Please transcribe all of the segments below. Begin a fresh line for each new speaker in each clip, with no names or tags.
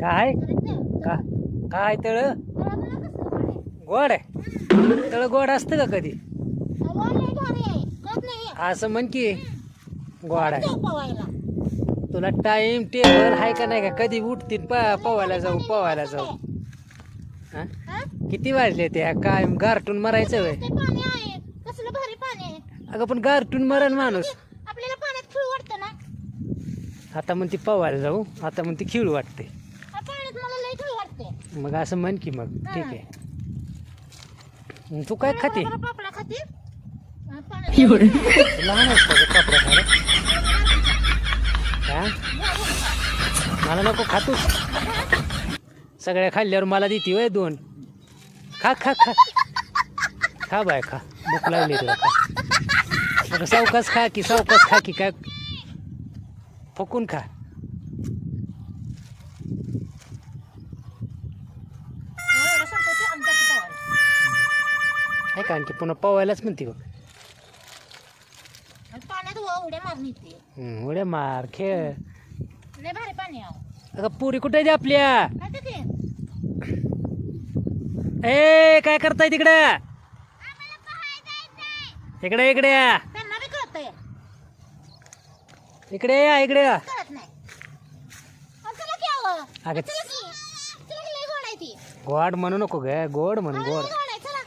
काय? का काय तळ? गोड आहे. तळ गोड असतं का कधी? असं म्हण की गोड आहे. तुला टाइम टेबल आहे का नाही का? कधी उठतील प पवायला जाऊ पवायला जाऊ. हा? किती वाजले त्या काय गारटून मरायचं वय अगं पण गारटून मरण माणूस.
आपल्याला पाण्यात खेळ वाटतं ना?
आता म्हणते पवायला जाऊ आता म्हणते खिळ वाटते
हा पाण्यात मला लई खेळ वाटते
मग असं म्हण की मग. ठीक आहे. तू काय खाते?
पापडा हा,
लहान असतं खायला? हा? मला नको खातोस सगळ्या खाल्ल्यावर मला देते वय दोन. खा खा खा. खा बाय खा. भूक लागली तुला खा. अगं सावकाश खा की सावकाश खा की काय? फकून खा.
पवायला.
आहे का पुन्हा पवायलाच म्हणते बघ.
आणि पाण्यात व उड्या मारून येते.
हम्म, उड्या मार खेळ.
लय भारी पाणी आहे
अगं पुरी कुठे आहे आपल्या?
काय ते? ते?
ए काय करताय तिकडं? इकडे इकडे या.
त्यांना बी कळतंय.
इकडे या इकडे या.
कळत नाही. अहो, चला की अहो.
अगं
चला की. चला की लय गोड आहे ती.
गोड म्हणू नको ग गोड म्हण गोड
गोड आहे चला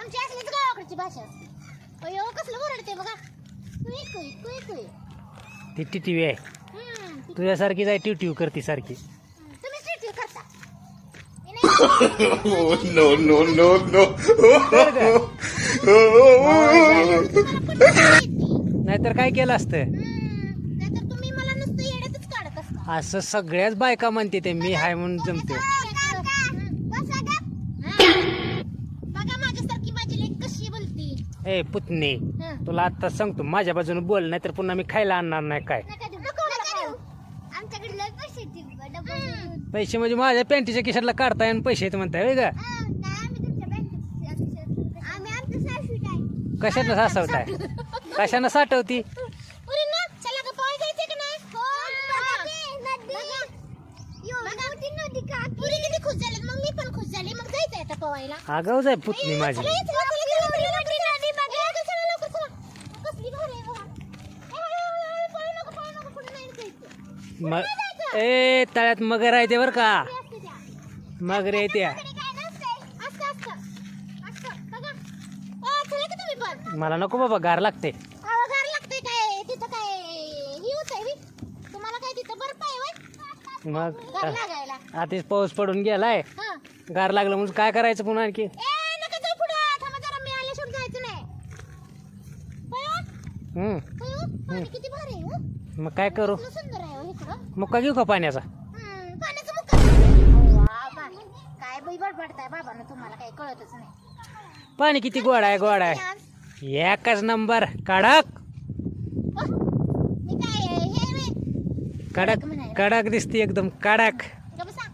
आमची असलीच भाषा असते अयो कसलं ओरडते बघा कुई कुई कुई कुई
ती टिटी आहे
हम्म, ती-
तुझ्यासारखी जाय टिव टिव करते सारखी
तुम्ही स्ट्रीट करता मी नाही
Oh no no no no!
नाहीतर काय केलं असतं
हम्म, नाहीतर तुम्ही मला नुसतं येड्यातच काढत असता
असं सगळ्याच बायका म्हणते ते मी हाय म्हणून जमते ए पुतणी
हं.
तुला आता सांगतो माझ्या बाजूने बोल नाहीतर पुन्हा मी खायला आणणार नाही काय
नका देऊ. नको मला खाऊ. आमच्याकडे लय पैसे आहेत की बा, डबल देऊन.
पैसे म्हणजे माझ्या पॅन्टीच्या खिशातला काढताय आणि पैसे येत म्हणताय होय का
हा, नाही, आम्ही तुमच्या बँकेत- आम्ही आमचं सासूट आहे.
कशानं सासवताय कशानं साठवती
पुरी ना, चला गं, पोहायला जायचंय का नाही? बघा. पुरी किती खुश झालीत, मग मी पण खुश झाली मग जायचंय आता पोहायला
आगाव जाय पुतणी माझी
चला, चला, चला, चला, चला, नदी ए
तळ्यात मगर आहे ते बर का. मगर आहे त्या. मला नको बाबा गार लागते
ही?
मग आधीच पाऊस पडून गेलाय गार लागलं म्हणून काय करायचं पुन्हा आणखी
ए नका जाऊ पुढं थांबा जरा मी आल्याशिवाय जायचं नाही पळा,
हम्म.
पळू. पाणी किती भारी आहे हो.
मग काय करू?
सुंदर आहे हो
मुक्का घेऊ का पाण्याचा?
हम्म, पाण्याचं मुक्का अहो, बाबा, काय बाई बडबडताय बाबांना तुम्हाला काही कळतच नाही.
पाणी किती गोड आहे गोड आहे. एकच नंबर. कडक.
मी काय हे.
कडक कडक दिसते एकदम. कडक.
गं बसा.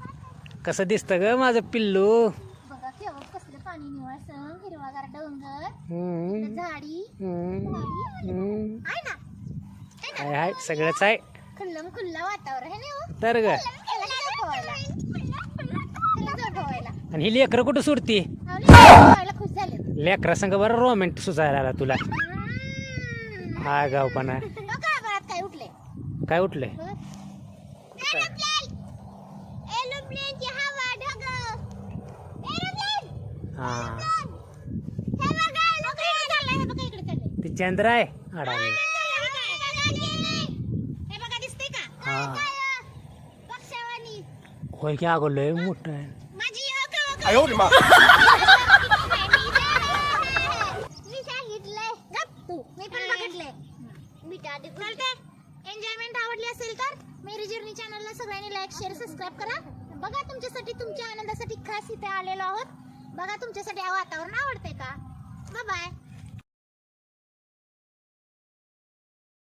कसं दिसतं ग माझं पिल्लू?
बघा केवढं कसलं पाणी निवळसं हिरवागार डोंगर
हम्म,
झाडी
हम्म.
आहे आहे
सगळंच आहे.
खुल्लम खुल्ला वातावरण आहे ना हो?
तर ग. आणि ही लेकरं कुठं
अहो, लेकरं
संग बरं रोमॅन्ट सुचायला आला तुला. हा गावपणा.
बघा बरात काय उठले
उठलंय? हा?
हे बघा लोक इकडे चाललंय हे बघा
चंद्राय अडाणी.
हा
होय की अगो लय आहे.
मी. सांगितलंय. मी पण बघितलंय. एन्जॉयमेंट आवडली असेल तर मेरी जर्नी चॅनलला सगळ्यांनी लाईक शेअर सबस्क्राईब करा. बघा तुमच्यासाठी तुमच्या आनंदासाठी खास इथे आलेलो आहोत. बघा तुमच्यासाठी वातावरण आवडते का? बाय